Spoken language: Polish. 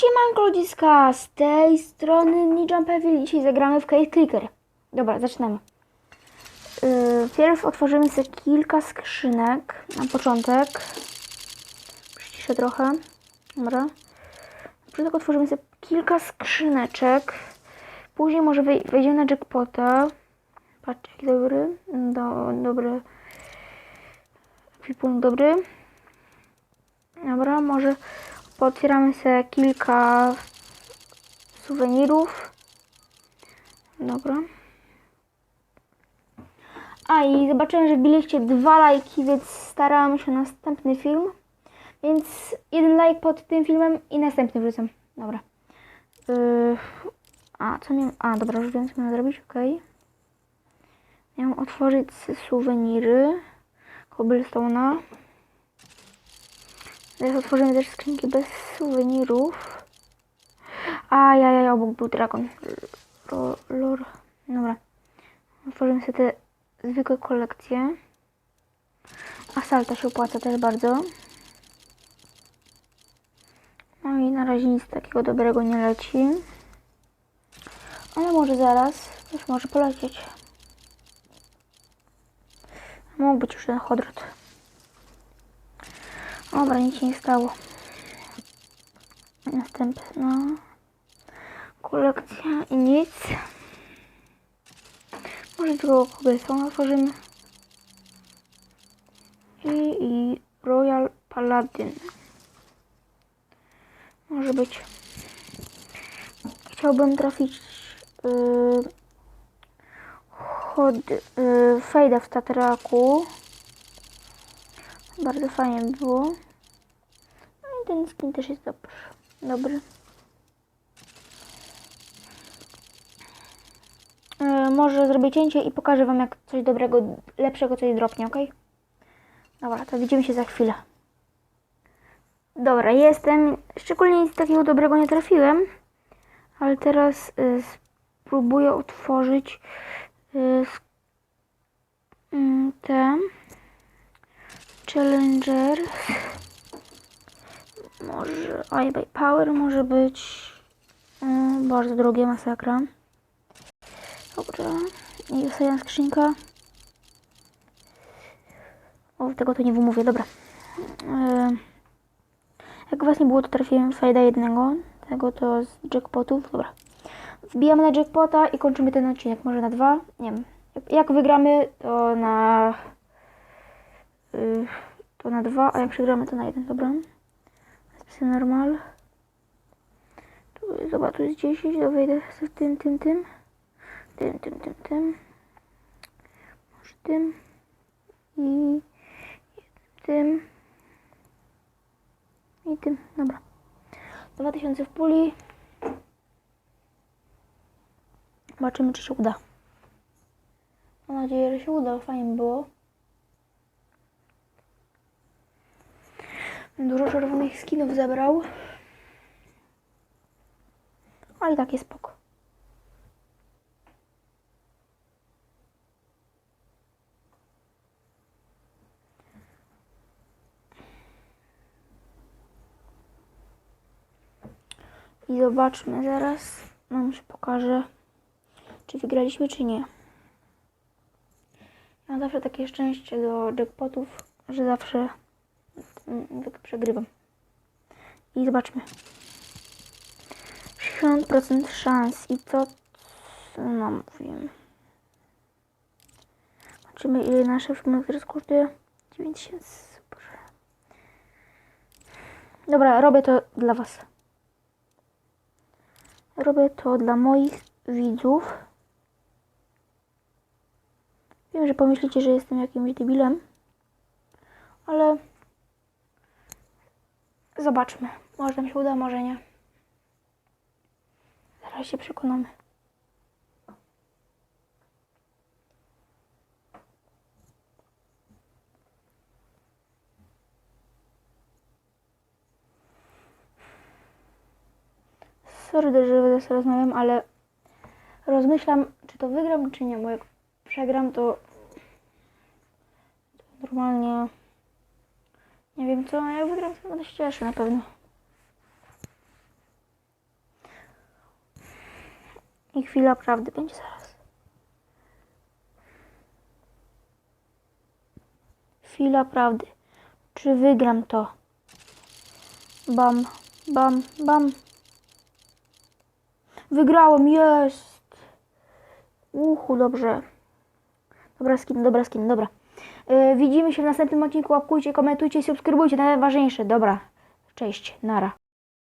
Siemanko ludziska, z tej strony Pevil. Dzisiaj zagramy w Case Clicker. Dobra, zaczynamy. Yy, pierw otworzymy sobie kilka skrzynek na początek. Przyciszę trochę. Dobra. Początek otworzymy sobie kilka skrzyneczek. Później może wej- wejdziemy na jackpota. Patrzcie, jaki dobry. Do, dobry. Ekwipunek dobry. Dobra, może Potwieramy sobie kilka suwenirów. Dobra. A i zobaczyłem, że biliście dwa lajki, więc starałam się na następny film. Więc jeden like pod tym filmem i następny wrzucam. Dobra. Yy, a, co miałem? A, dobra, już wiem, co miałem zrobić, okej. Miałem otworzyć suweniry cobblestone'a. Teraz otworzymy też skrzynki bez suwenirów. A ja, ja, ja, obok był dragon. Lor. Dobra. Otworzymy sobie te zwykłe kolekcje. Asalta się opłaca też bardzo. No i na razie nic takiego dobrego nie leci. Ale może zaraz już może polecieć. Mógł być już ten hodrot. Dobra, nic się nie stało. Następna kolekcja i nic. Może drugą kobietą otworzymy. I, I Royal Paladin. Może być. Chciałbym trafić yy, chod, yy, Fejda w Tatraku. Bardzo fajnie by było. Ten skin też jest dobry. dobry. E, może zrobię cięcie i pokażę Wam, jak coś dobrego, lepszego coś dropnie, ok? Dobra, to widzimy się za chwilę. Dobra, jestem. Szczególnie nic takiego dobrego nie trafiłem. Ale teraz y, spróbuję otworzyć y, sk- mm, te. Challenger. Może I by Power może być mm, bardzo drogie, masakra. Dobra. I ostatnia skrzynka. O, tego to nie wymówię, dobra. E, jak was nie było, to trafiłem fajda jednego. Tego to z jackpotów, dobra. Wbijamy na jackpota i kończymy ten odcinek. Może na dwa? Nie wiem. Jak, jak wygramy, to na... y, to na dwa, a jak przegramy, to na jeden, dobra. Spisy normal. Tu, zobacz, tu jest 10, to wejdę z tym, tym, tym. Tym, tym, tym, tym. Może tym. I tym. I tym, dobra. 2000 w puli. Zobaczymy, czy się uda. Mam nadzieję, że się uda, fajnie by było. Dużo czerwonych skinów zebrał. A i tak jest spoko. I zobaczmy zaraz. Wam się pokażę, czy wygraliśmy, czy nie. Ja mam zawsze takie szczęście do jackpotów, że zawsze przegrywam. I zobaczmy. 60% szans. I to nam mówiłem. Zobaczymy ile nasze filmy teraz kosztuje. 9000. Super. Dobra, robię to dla Was. Robię to dla moich widzów. Wiem, że pomyślicie, że jestem jakimś debilem. Ale Zobaczmy. Może nam się uda, może nie. Zaraz się przekonamy. Sorry, że sobie rozmawiam, ale rozmyślam, czy to wygram, czy nie, bo jak przegram, to normalnie nie wiem co, no ale wygram to będę się na pewno. I chwila prawdy będzie zaraz. Chwila prawdy. Czy wygram to? Bam, bam, bam. Wygrałem, jest! Uchu, dobrze. Dobra skin, dobra skin, dobra. Yy, widzimy się w następnym odcinku. Łapkujcie, komentujcie subskrybujcie. Najważniejsze. Dobra. Cześć, nara.